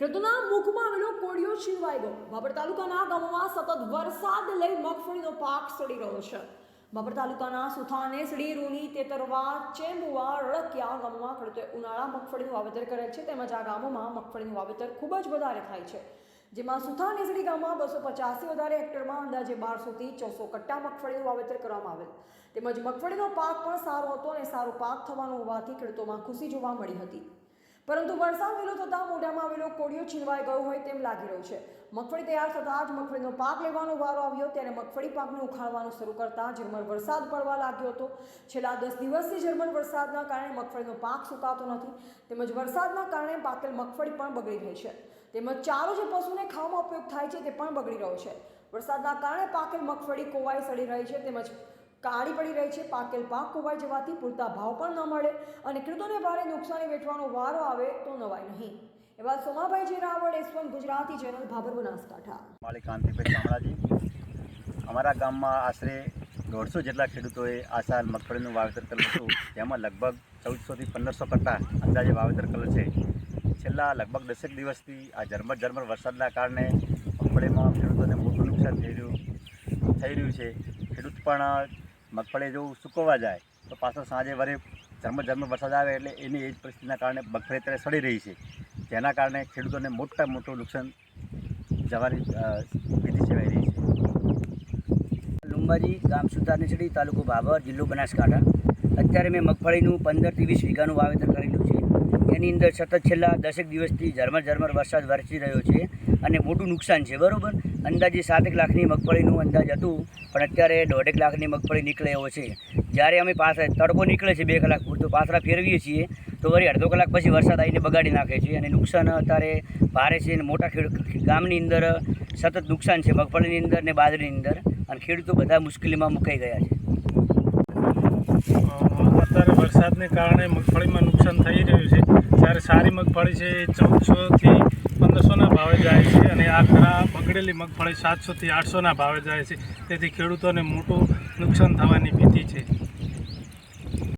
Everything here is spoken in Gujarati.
ખેડૂતોના મુખમાં આવેલો કોડિયો છીનવાઈ ગયો. બાબર તાલુકાના ગામોમાં સતત વરસાદ લઈ મગફળીનો પાક સડી રહ્યો છે. બાબર તાલુકાના સુથાને સડી રૂની તેતરવા ચેમ્બુવા રળકિયા ગામોમાં ખેડૂતોએ ઉનાળા મગફળીનું વાવેતર કરે છે. તેમજ આ ગામોમાં મગફળીનું વાવેતર ખૂબ જ વધારે થાય છે. જેમાં સુથા નેસડી ગામમાં બસો પચાસથી વધારે હેક્ટરમાં અંદાજે બારસોથી ચોસો કટ્ટા મગફળીનું વાવેતર કરવામાં આવેલ. તેમજ મગફળીનો પાક પણ સારો હતો અને સારો પાક થવાનો હોવાથી ખેડૂતોમાં ખુશી જોવા મળી હતી. પરંતુ વરસાદ વહેલો થતાં મોઢામાં આવેલો કોળિયો છીનવાઈ ગયો હોય તેમ લાગી રહ્યું છે. મગફળી તૈયાર થતાં જ મગફળીનો પાક લેવાનો વારો આવ્યો. ત્યારે મગફળી પાકને ઉખાડવાનું શરૂ કરતાં ઝરમર વરસાદ પડવા લાગ્યો હતો. છેલ્લા દસ દિવસથી ઝરમર વરસાદના કારણે મગફળીનો પાક સુકાતો નથી. તેમજ વરસાદના કારણે પાકેલ મગફળી પણ બગડી રહી છે. તેમજ ચારો જે પશુને ખાવામાં ઉપયોગ થાય છે તે પણ બગડી રહ્યો છે. વરસાદના કારણે પાકેલ મગફળી કોવાઈ સડી રહી છે. તેમજ કાળી પડી રહી છે, પાકેલ પાક કોવાઈ જવાથી પૂરતા ભાવ પણ ન મળે અને ખેડૂતોને ભારે નુકસાની વેઠવાનો વારો આવે તો નવાય નહીં. એવા સોમાભાઈ જે Raval S one Gujarati channel, Bhabhar Banaskantha. Mali Kantibhai Shamlaji. અમારા ગામમાં આશરે દોઢસો જેટલા ખેડૂતોએ આ સાલ મગફળીનું વાવેતર કરેલું હતું. તેમાં લગભગ ચૌદસોથી પંદરસો કરતા અંદાજે વાવેતર કર્યું છે. છેલ્લા લગભગ દસેક દિવસથી આ ઝરમર ઝરમર વરસાદના કારણે મગફળીમાં ખેડૂતોને મોટું નુકસાન થઈ રહ્યું થઈ રહ્યું છે. ખેડૂત પણ મગફળી જો સુકવવા જાય, તો પાછો સાંજે વરે ઝરમર ઝરમર વરસાદ આવે એટલે એની એ જ પરિસ્થિતિના કારણે મગફળી અત્યારે સડી રહી છે. જેના કારણે ખેડૂતોને મોટા મોટું નુકસાન જવાની વિધિ સેવાઈ રહી છે. લુંબાજી ગામ સુતારનીસડી તાલુકો ભાભર, જિલ્લો બનાસકાંઠા. અત્યારે મેં મગફળીનું પંદરથી વીસ વીઘાનું વાવેતર કરેલું છે. એની અંદર સતત છેલ્લા દસેક દિવસથી ઝરમર ઝરમર વરસાદ વરસી રહ્યો છે અને મોટું નુકસાન છે, બરાબર? અંદાજે સાતેક લાખની મગફળીનું અંદાજ હતું, પણ અત્યારે દોઢેક લાખની મગફળી નીકળે એવો છે. જ્યારે અમે પાછા તડકો નીકળે છે બે કલાક પૂરતો પાથરા ફેરવીએ છીએ, તો વળી અડધો કલાક પછી વરસાદ આવીને બગાડી નાખે છે અને નુકસાન અત્યારે ભારે છે અને મોટા ખેડૂત ગામની અંદર સતત નુકસાન છે, મગફળીની અંદર ને બાજરીની અંદર. અને ખેડૂતો બધા મુશ્કેલીમાં મુકાઈ ગયા છે. અત્યારે વરસાદને કારણે મગફળીમાં નુકસાન થઈ રહ્યું છે. જ્યારે સારી મગફળી છે એ ચૌદસોથી પંદરસોના ભાવે જાય છે અને આ ખરા બગડેલી મગફળી સાતસોથી આઠસોના ભાવે જાય છે. તેથી ખેડૂતોને મોટું નુકસાન થવાની ભીતિ છે.